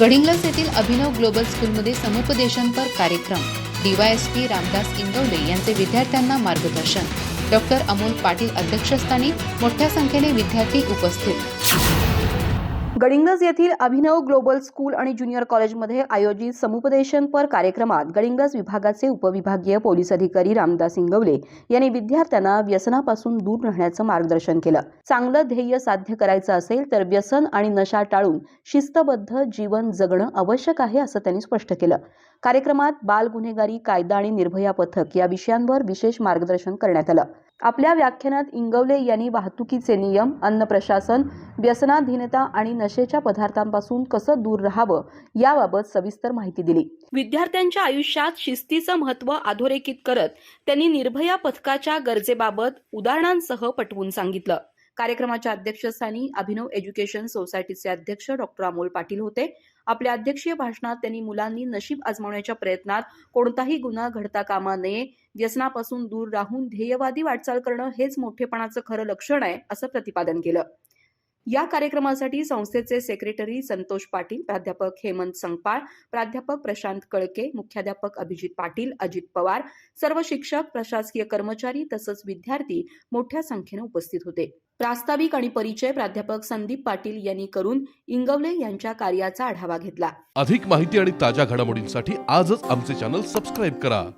गडिंग्लज येथील अभिनव ग्लोबल स्कूलमध्ये समुपदेशनपर कार्यक्रम. डीवायएसपी रामदास इंदौले यांचे विद्यार्थ्यांना मार्गदर्शन. डॉक्टर अमोल पाटील अध्यक्षस्थानी मोठ्या संख्येने विद्यार्थी उपस्थित. गडिंगज येथील अभिनव ग्लोबल स्कूल आणि ज्युनियर कॉलेजमध्ये आयोजित समुपदेशनपर कार्यक्रमात गडिंगज विभागाचे उपविभागीय पोलीस अधिकारी रामदास इंगवले यांनी विद्यार्थ्यांना व्यसनापासून दूर राहण्याचं मार्गदर्शन केलं. चांगलं ध्येय साध्य करायचं असेल तर व्यसन आणि नशा टाळून शिस्तबद्ध जीवन जगणं आवश्यक आहे असं त्यांनी स्पष्ट केलं. कार्यक्रमात बाल गुन्हेगारी कायदा आणि निर्भया पथक या विषयांवर विशेष मार्गदर्शन करण्यात आलं. आपल्या व्याख्यानात इंगवले यांनी वाहतुकीचे नियम अन्न प्रशासन व्यसनाधीनता आणि नशेच्या पदार्थांपासून कसं दूर राहावं याबाबत सविस्तर माहिती दिली. विद्यार्थ्यांच्या आयुष्यात शिस्तीचं महत्त्व अधोरेखित करत त्यांनी निर्भया पथकाच्या गरजेबाबत उदाहरणांसह पटवून सांगितलं. कार्यक्रमाच्या अध्यक्षस्थानी अभिनव एज्युकेशन सोसायटीचे अध्यक्ष डॉक्टर अमोल पाटील होते. आपल्या अध्यक्षीय भाषणात त्यांनी मुलांनी नशीब आजमावण्याच्या प्रयत्नात कोणताही गुन्हा घडता कामा नये व्यसनापासून दूर राहून ध्येयवादी वाटचाल करणं हेच मोठेपणाचं खरं लक्षण आहे असं प्रतिपादन केलं. या कार्यक्रमासाठी संस्थेचे सेक्रेटरी संतोष पाटील प्राध्यापक हेमंत संगपाळ प्राध्यापक प्रशांत कळके मुख्याध्यापक अभिजित पाटील अजित पवार सर्व शिक्षक प्रशासकीय कर्मचारी तसंच विद्यार्थी मोठ्या संख्येनं उपस्थित होते. प्रास्ताविक आणि परिचय प्राध्यापक संदीप पाटील यांनी करून इंगवले यांच्या कार्याचा आढावा घेतला. अधिक माहिती आणि ताज्या घडामोडींसाठी आजच आमचे चॅनल सबस्क्राईब करा.